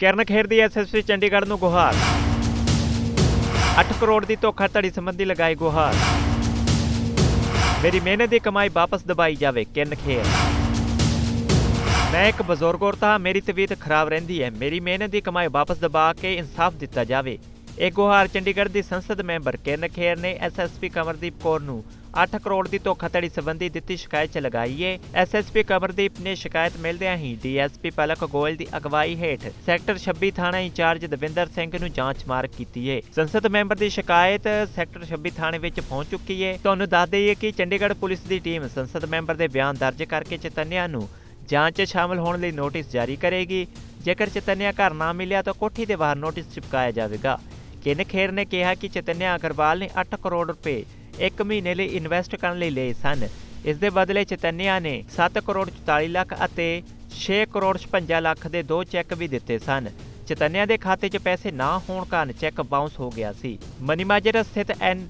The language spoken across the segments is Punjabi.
ਕਿਰਨ ਖੇਰ ਦੀ ਐਸਐਸਪੀ ਚੰਡੀਗੜ੍ਹ ਨੂੰ ਗੁਹਾਰ। 8 ਕਰੋੜ ਦੀ ਧੋਖਾਧੜੀ ਸੰਬੰਧੀ ਲਗਾਈ ਗੁਹਾਰ। ਮੇਰੀ ਮਿਹਨਤ ਦੀ ਕਮਾਈ ਵਾਪਸ ਦਬਾਈ ਜਾਵੇ ਕਿਰਨ ਖੇਰ ਮੈਂ ਇੱਕ ਬਜ਼ੁਰਗ ਔਰਤ ਹਾਂ, ਮੇਰੀ ਤਬੀਅਤ ਖਰਾਬ ਰਹਿੰਦੀ ਹੈ। ਮੇਰੀ ਮਿਹਨਤ ਦੀ ਕਮਾਈ ਵਾਪਸ ਦਬਾ ਕੇ ਇਨਸਾਫ ਦਿੱਤਾ ਜਾਵੇ। ਇਹ ਗੁਹਾਰ ਚੰਡੀਗੜ੍ਹ ਦੀ ਸੰਸਦ ਮੈਂਬਰ ਕਿਰਨ ਖੇਰ ਨੇ ਐਸਐਸਪੀ ਕਮਰਦੀਪ ਕੌਰ ਨੂੰ 8 ਕਰੋੜ ਦੀ ਧੋਖਾਧੜੀ ਸੰਬੰਧੀ ਦਿੱਤੀ ਸ਼ਿਕਾਇਤ 'ਚ ਲਗਾਈ ਏ ਐਸਐਸਪੀ ਕਮਰਦੀਪ ਨੇ ਸ਼ਿਕਾਇਤ ਮਿਲਦਿਆਂ ਹੀ ਡੀਐਸਪੀ ਪਲਕ ਗੋਇਲ ਦੀ ਅਗਵਾਈ ਹੇਠ ਸੈਕਟਰ 26 ਥਾਣਾ ਇੰਚਾਰਜ ਦਵਿੰਦਰ ਸਿੰਘ ਨੂੰ ਜਾਂਚ ਮਾਰ ਕੀਤੀ ਏ। ਸੰਸਦ ਮੈਂਬਰ ਦੀ ਸ਼ਿਕਾਇਤ ਸੈਕਟਰ 26 ਥਾਣੇ ਵਿੱਚ ਪਹੁੰਚ ਚੁੱਕੀ ਏ। ਤੁਹਾਨੂੰ ਦੱਸ ਦਈਏ ਕਿ ਚੰਡੀਗੜ੍ਹ ਪੁਲਿਸ ਦੀ ਟੀਮ ਸੰਸਦ ਮੈਂਬਰ ਦੇ ਬਿਆਨ ਦਰਜ ਕਰਕੇ ਚੇਤੰਨਿਆ ਨੂੰ ਜਾਂਚ 'ਚ ਸ਼ਾਮਲ ਹੋਣ ਲਈ ਨੋਟਿਸ ਜਾਰੀ ਕਰੇਗੀ। ਜੇਕਰ ਚੇਤੰਨਿਆ ਘਰ ਨਾ ਮਿਲਿਆ ਤਾਂ ਕੋਠੀ ਦੇ ਬਾਹਰ ਨੋਟਿਸ ਚਿਪਕਾਇਆ ਜਾਵੇਗਾ। ਕਿਨ ਖੇਰ ਨੇ ਕਿਹਾ ਕਿ ਚੇਤਨਿਆ ਅਗਰਵਾਲ ਨੇ 8 ਕਰੋੜ ਰੁਪਏ ਇੱਕ ਮਹੀਨੇ ਲਈ ਇਨਵੈਸਟ ਕਰਨ ਲਈ ਲਏ ਸਨ। ਇਸ ਦੇ ਬਦਲੇ ਚੇਤਨਿਆ ਨੇ 7 ਕਰੋੜ 44 ਲੱਖ ਅਤੇ 6 ਕਰੋੜ 56 ਲੱਖ ਦੇ ਦੋ ਚੈੱਕ ਵੀ ਦਿੱਤੇ ਸਨ। ਚੇਤਨਿਆ ਦੇ ਖਾਤੇ 'ਚ ਪੈਸੇ ਨਾ ਹੋਣ ਕਾਰਨ ਚੈੱਕ ਬਾਉਂਸ ਹੋ ਗਿਆ ਸੀ। ਮਨੀਮਾਜਰ ਸਥਿਤ ਐਨ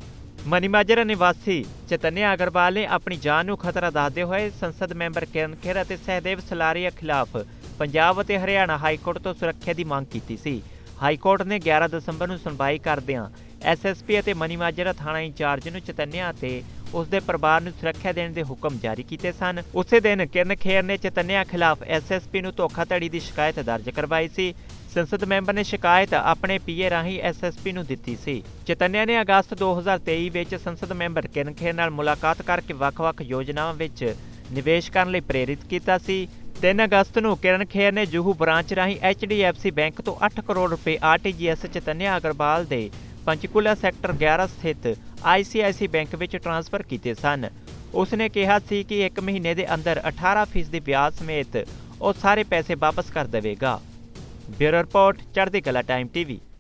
ਮਨੀਮਾਜਰਾ ਨਿਵਾਸੀ ਚੇਤੰਨਿਆ ਅਗਰਵਾਲ ਨੇ ਆਪਣੀ ਜਾਨ ਨੂੰ ਖਤਰਾ ਦੱਸਦੇ ਹੋਏ ਸੰਸਦ ਮੈਂਬਰ ਕਿਰਨ ਖੇਰ ਅਤੇ ਸਹਿਦੇਵ ਸਲਾਰੀਆ ਖਿਲਾਫ ਪੰਜਾਬ ਅਤੇ ਹਰਿਆਣਾ ਹਾਈ ਕੋਰਟ ਤੋਂ ਸੁਰੱਖਿਆ ਦੀ ਮੰਗ ਕੀਤੀ ਸੀ। ਹਾਈ ਕੋਰਟ ਨੇ 11 ਦਸੰਬਰ ਨੂੰ ਸੁਣਵਾਈ ਕਰਦਿਆਂ ਐਸਐਸਪੀ ਅਤੇ ਮਨੀਮਾਜਰਾ ਥਾਣਾ ਇੰਚਾਰਜ ਨੂੰ ਚੇਤੰਨਿਆ ਅਤੇ ਉਸ ਦੇ ਪਰਿਵਾਰ ਨੂੰ ਸੁਰੱਖਿਆ ਦੇਣ ਦੇ ਹੁਕਮ ਜਾਰੀ ਕੀਤੇ ਸਨ। ਉਸੇ ਦਿਨ ਕਿਰਨ ਖੇਰ ਨੇ ਚੇਤੰਨਿਆ ਖਿਲਾਫ ਐਸਐਸਪੀ ਨੂੰ ਧੋਖਾਧੜੀ ਦੀ ਸ਼ਿਕਾਇਤ ਦਰਜ ਕਰਵਾਈ ਸੀ। ਸੰਸਦ ਮੈਂਬਰ ਨੇ ਸ਼ਿਕਾਇਤ ਆਪਣੇ ਪੀਏ ਰਾਹੀਂ ਐਸਐਸਪੀ ਨੂੰ ਦਿੱਤੀ ਸੀ। ਚੇਤੰਨਿਆ ਨੇ ਅਗਸਤ 2023 ਵਿੱਚ ਸੰਸਦ ਮੈਂਬਰ ਕਿਰਨ ਖੇਰ ਨਾਲ ਮੁਲਾਕਾਤ ਕਰਕੇ ਵੱਖ-ਵੱਖ ਯੋਜਨਾਵਾਂ ਵਿੱਚ ਨਿਵੇਸ਼ ਕਰਨ ਲਈ ਪ੍ਰੇਰਿਤ ਕੀਤਾ ਸੀ। 3 ਅਗਸਤ ਨੂੰ ਕਿਰਨ ਖੇਰ ਨੇ ਜੂਹੂ ਬ੍ਰਾਂਚ ਰਾਹੀਂ HDFC ਬੈਂਕ ਤੋਂ 8 ਕਰੋੜ ਰੁਪਏ ਆਰਟੀਜੀਐਸ ਚੇਤੰਨਿਆ ਅਗਰਵਾਲ ਦੇ ਪੰਚਕੂਲਾ ਸੈਕਟਰ 11 ਸਥਿਤ ICICI ਬੈਂਕ ਵਿੱਚ ਟ੍ਰਾਂਸਫਰ ਕੀਤੇ ਸਨ। ਉਸ ਨੇ ਕਿਹਾ ਸੀ ਕਿ 1 ਮਹੀਨੇ ਦੇ ਅੰਦਰ 18% ਦੀ ਵਿਆਜ ਸਮੇਤ ਉਹ ਸਾਰੇ ਪੈਸੇ ਵਾਪਸ ਕਰ ਦੇਵੇਗਾ। ਬਿਊਰੋ ਰਿਪੋਰਟ, ਚੜ੍ਹਦੀ ਕਲਾ ਟਾਈਮ ਟੀਵੀ।